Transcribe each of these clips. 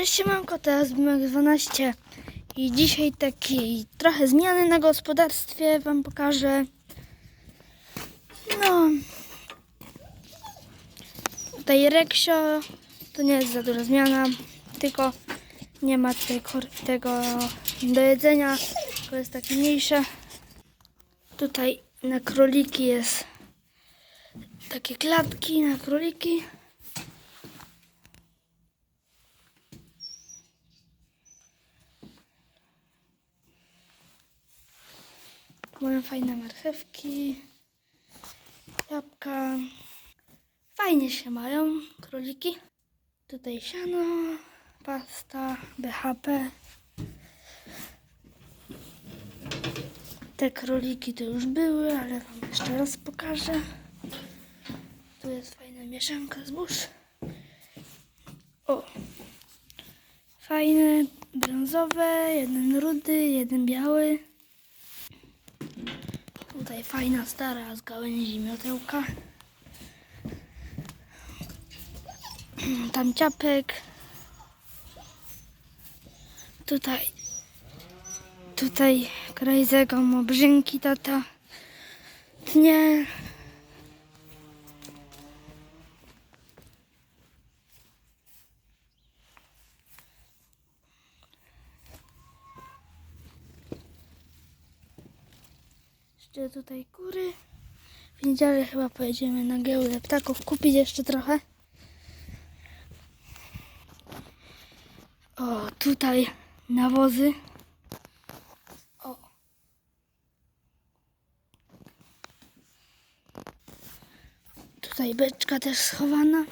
Cześć siemanko, teraz Bimek 12 i dzisiaj takiej trochę zmiany na gospodarstwie wam pokażę. No, tutaj Reksio to nie jest za duża zmiana, tylko nie ma kor- tego do jedzenia, tylko jest takie mniejsze. Tutaj na króliki jest takie klatki na króliki. Mają fajne marchewki, jabłka. Fajnie się mają króliki. Tutaj siano, pasta, BHP. Te króliki to już były, ale wam jeszcze raz pokażę. Tu jest fajna mieszanka zbóż. O! Fajne, brązowe, jeden rudy, jeden biały. Tutaj fajna stara z gałęzi miotełka. Tam ciapek. Tutaj. Tutaj krajzego mobrzynki tata. Tnie. Jeszcze tutaj kury. W niedzielę chyba pojedziemy na giełdę ptaków kupić jeszcze trochę. O, tutaj nawozy. O. Tutaj beczka też schowana.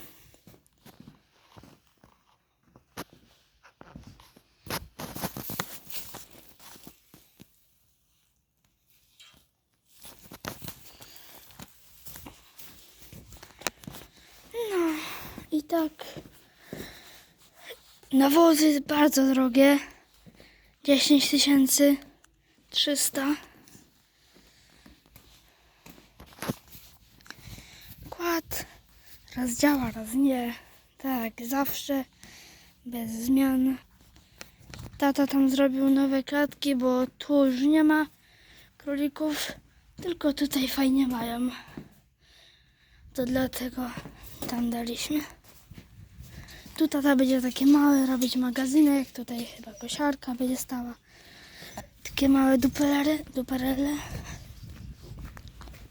I tak. Nawozy bardzo drogie. 10 tysięcy 300. Kład. Raz działa, raz nie. Tak, zawsze bez zmian. Tata tam zrobił nowe klatki, bo tu już nie ma królików, tylko tutaj fajnie mają. To dlatego tam daliśmy. Tu tata będzie takie małe robić magazynek, tutaj chyba kosiarka będzie stała. Takie małe duperele, duperele.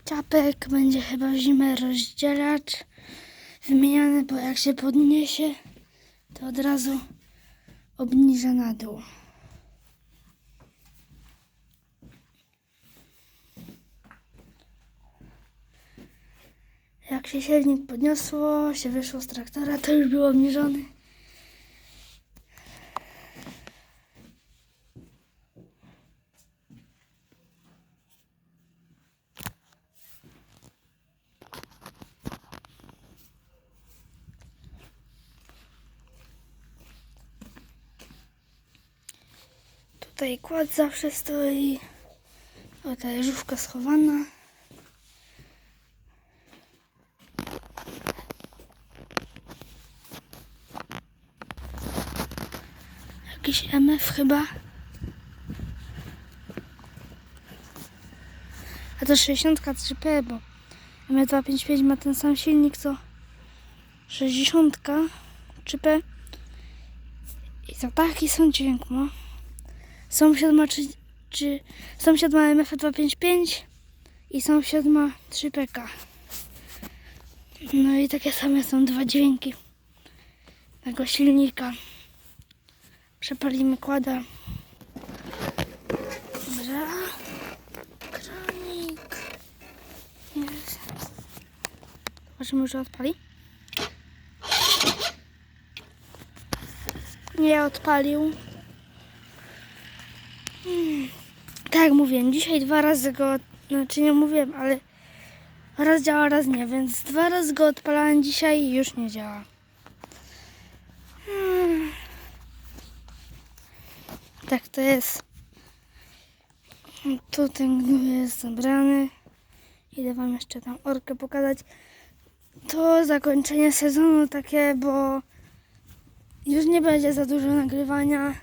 Ciapek będzie chyba w zimę rozdzielacz wymieniany, bo jak się podniesie, to od razu obniża na dół. Jak się silnik podniosło, się wyszło z traktora, to już był obniżony. Tutaj kład zawsze stoi. O, ta jeżówka schowana. Jakiś MF chyba. A to 63P, bo M255 ma ten sam silnik co 60 3P. I to taki są dźwięk ma. Sąsiad ma, czy, czy, sąsiad ma MF255 i sąsiad ma 3PK. No i takie same są dwa dźwięki tego silnika. Przepalimy kłada. Dobra. Kranik. Jest. Zobaczymy, że odpali. Nie odpalił. Hmm. Tak mówiłem, dzisiaj dwa razy go, znaczy nie mówiłem, ale raz działa, raz nie, więc dwa razy go odpalałem dzisiaj i już nie działa. Hmm. Tak to jest. Tu ten gnój jest zabrany. Idę wam jeszcze tam orkę pokazać. To zakończenie sezonu takie, bo Już nie będzie za dużo nagrywania.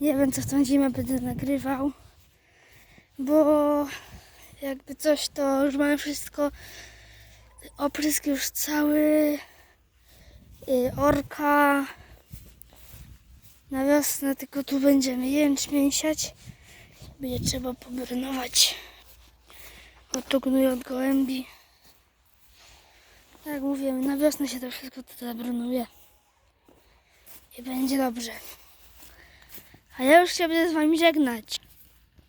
Nie wiem, co w tą zimę będę nagrywał. Bo jakby coś, to już mamy wszystko. Oprysk już cały. y, Orka. Na wiosnę tylko tu będziemy jęczmień siać. Będzie trzeba pobrynować. Odczugnuję od gołębi. Tak jak mówiłem, na wiosnę się to wszystko tu zabrunuje. I będzie dobrze. A ja już się będę z wami żegnać.